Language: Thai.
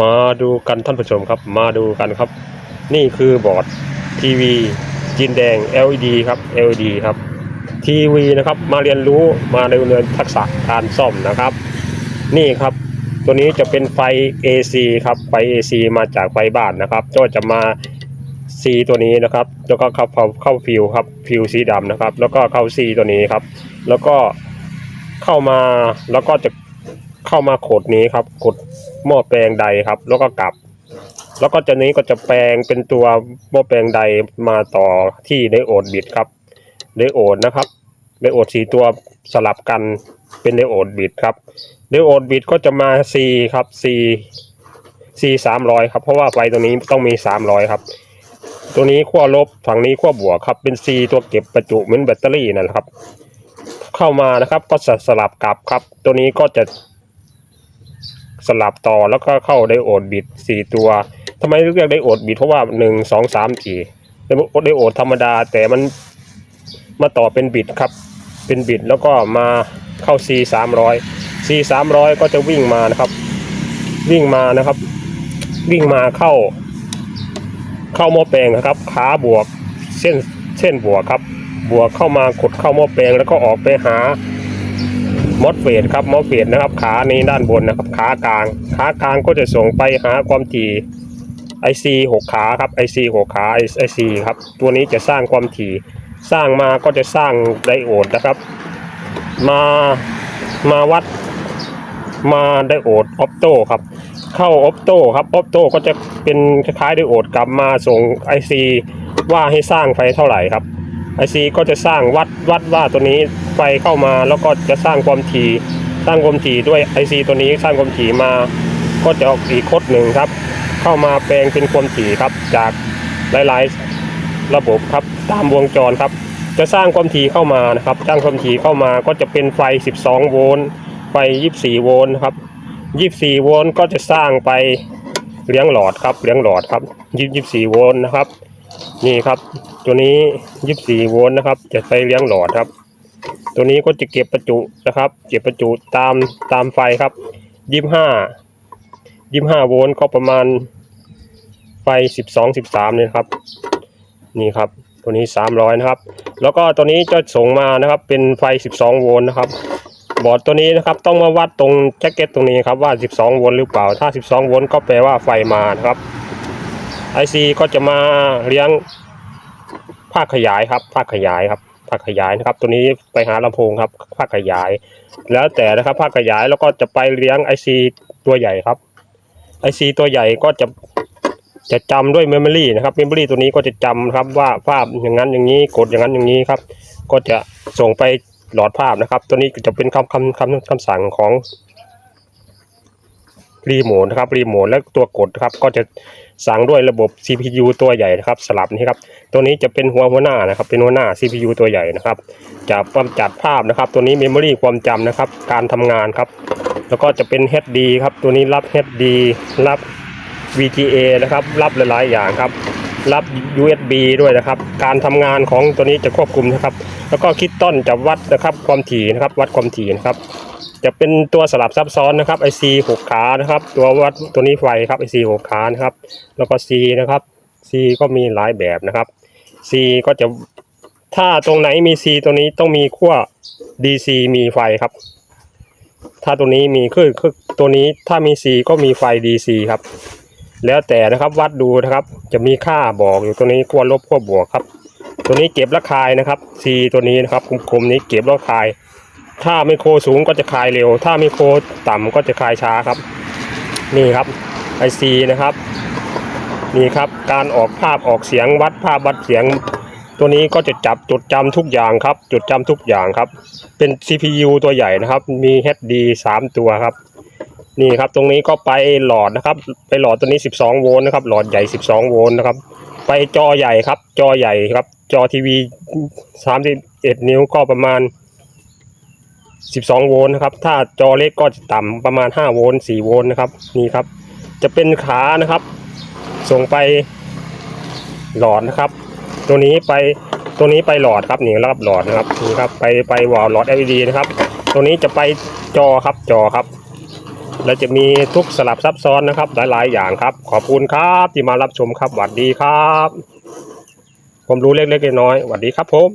มาดูกันท่านผู้ชมครับ มาดูกันครับ นี่คือบอร์ดทีวีจินแดง LED ครับ LED ครับทีวีนะครับ มาเรียนรู้มาเรียนทักษะการซ่อมนะครับ นี่ครับ ตัวนี้จะเป็นไฟ AC ครับไฟ AC มาจากไฟบ้านนะครับ ก็จะมา C ตัวนี้นะครับ แล้วก็เข้าเข้าเข้าฟิวครับฟิวสีดำนะครับ แล้วก็เข้า C ตัวนี้ครับ แล้วก็เข้ามาแล้วก็จะ เข้ามาขดนี้ครับ ขดหม้อแปลงใดครับ แล้วก็กลับ แล้วก็จะนี้ก็จะแปลงเป็นตัวหม้อแปลงใดมาต่อที่ไดโอดบิดครับไดโอดนะครับไดโอดสีตัวสลับกันเป็นไดโอดบิดครับไดโอดบิดก็จะมา C ครับ C C สามร้อยครับ เพราะว่าไฟตัวนี้ต้องมีสามร้อยครับ ตัวนี้ขั้วลบฝั่งนี้ขั้วบวกครับ เป็น C ตัวเก็บประจุเหมือนแบตเตอรี่นั่นแหละครับ เข้ามานะครับก็สลับกลับครับ ตัวนี้ก็จะ สลับต่อแล้วก็เข้าไดโอดบิดสี่ตัวทำไมเรียกไดโอดบิดเพราะว่าหนึ่งสองสามสี่ไดโอดธรรมดาแต่มันมาต่อเป็นบิดครับ เป็นบิดแล้วก็มาเข้า C สามร้อย C สามร้อยก็จะวิ่งมานะครับ วิ่งมานะครับ วิ่งมาเข้า เข้าหม้อแปลงนะครับ ขาบวกเส้นเส้นบวกครับ บวกเข้ามากดเข้าหม้อแปลงแล้วก็ออกไปหา มอสเฟดครับมอสเฟดนะครับขาในด้านบนนะครับขากลางขากลางก็จะส่งไปหาความถี่ไอซีหกขาครับไอซีหกขาไอซีครับตัวนี้จะสร้างความถี่สร้างมาก็จะสร้างไดโอดนะครับ มามาวัดมาไดโอดออปโตครับ เข้าออปโตครับออปโตก็จะเป็นคล้ายไดโอดกลับมาส่งไอซีว่าให้สร้างไฟเท่าไหร่ครับ ไอซีก็จะสร้างวัดวัดว่าตัวนี้ไฟเข้ามาแล้วก็จะสร้างความถี่สร้างความถี่ด้วยไอซีตัวนี้สร้างความถี่มา ก็จะออกอีกโคดหนึ่งครับ เข้ามาแปลงเป็นความถี่ครับจากหลายๆ ระบบครับตามวงจรครับ จะสร้างความถี่เข้ามานะครับสร้างความถี่เข้ามาก็จะเป็นไฟ 12 โวลต์ไฟ 24 โวลต์ครับ24 โวลต์ก็จะสร้างไปเลี้ยงหลอดครับเลี้ยงหลอดครับ24 โวลต์นะครับ นี่ครับ ตัวนี้24โวลต์นะครับ จะไปเลี้ยงหลอดครับ ตัวนี้ก็จะเก็บประจุนะครับ เก็บประจุตามตามไฟครับ25 25โวลต์ก็ประมาณไฟ12 13เนี่ยครับ นี่ครับ ตัวนี้300นะครับ แล้วก็ตัวนี้จะส่งมานะครับ เป็นไฟ12โวลต์นะครับบอร์ดตัวนี้นะครับต้องมาวัดตรงแจ็คเก็ตตรงนี้ครับว่า 12 โวลต์หรือเปล่า ถ้า 12 โวลต์ก็แปลว่าไฟมานะครับ IC ก็จะมาเลี้ยงภาคขยายครับภาคขยายครับภาคขยายนะครับ ตัวนี้ไปหาลำโพงครับภาคขยาย แล้วแต่นะครับภาคขยายแล้วก็จะไปเลี้ยง IC ตัวใหญ่ครับ IC ตัวใหญ่ก็จะจะจำด้วยเมมโมรีนะครับเมมโมรีตัวนี้ก็จะจำครับว่าภาพอย่างนั้นอย่างนี้กดอย่างนั้นอย่างนี้ครับ ก็จะส่งไปหลอดภาพนะครับ ตัวนี้จะเป็นคำคำคำคำสั่งของ รีโมทนะครับรีโมทและตัวกดครับก็จะสั่งด้วยระบบ CPU ตัวใหญ่นะครับสลับนี่ครับตัวนี้จะเป็นหัวหัวหน้านะครับเป็นหัวหน้า CPU ตัวใหญ่นะครับจะกำจัดภาพนะครับ ตัวนี้เมมโมรีความจำนะครับ การทำงานครับ แล้วก็จะเป็น HD ครับตัวนี้รับ HD รับ VGA นะครับรับหลายๆอย่างครับรับ USB ด้วยนะครับ การทำงานของตัวนี้จะควบคุมนะครับ แล้วก็คิดต้นจะวัดนะครับความถี่นะครับ วัดความถี่นะครับ จะเป็นตัวสลับซับซ้อนนะครับ IC 6ขานะครับ ตัววัดตัวนี้ไฟครับ IC 6ขานะครับ แล้วก็ C นะครับ C ก็มีหลายแบบนะครับ C ก็จะถ้าตรงไหนมี C ตัวนี้ต้องมีขั้ว DC มีไฟครับ ถ้าตัวนี้มีคือคือตัวนี้ถ้ามี C ก็มีไฟ DC ครับ แล้วแต่นะครับวัดดูนะครับ จะมีค่าบอกอยู่ตัวนี้ขั้วลบขั้วบวกครับ ตัวนี้เก็บระคายนะครับ C ตัวนี้นะครับกลมๆนี้เก็บระคาย ถ้าไมโครสูงก็จะคลายเร็ว ถ้าไมโครต่ำก็จะคลายช้าครับ นี่ครับ IC นะครับนี่ครับการออกภาพออกเสียงวัดภาพวัดเสียง ตัวนี้ก็จะจับจดจำทุกอย่างครับ จดจำทุกอย่างครับ เป็น CPU ตัวใหญ่นะครับ มี HD 3 ตัวครับ นี่ครับตรงนี้ก็ไปหลอดนะครับ ไปหลอดตัวนี้ 12 โวลต์นะครับ หลอดใหญ่ 12 โวลต์นะครับ ไปจอใหญ่ครับ จอใหญ่ครับ จอทีวี 31 นิ้วก็ประมาณ 12 โวลต์นะครับ ถ้าจอเล็กก็จะต่ำประมาณ 5 โวลต์ 4 โวลต์นะครับ นี่ครับ จะเป็นขานะครับ ส่งไปหลอดนะครับ ตัวนี้ไป ตัวนี้ไปหลอดครับ นี่รับหลอดนะครับ นี่ครับ ไปไปวอลหลอด LED นะครับ ตัวนี้จะไปจอครับ จอครับ และจะมีทุกสลับซับซ้อนนะครับ หลายๆ อย่างครับ ขอบคุณครับที่มารับชมครับ หวัดดีครับ ผมรู้เล็กๆน้อยๆหวัดดีครับผม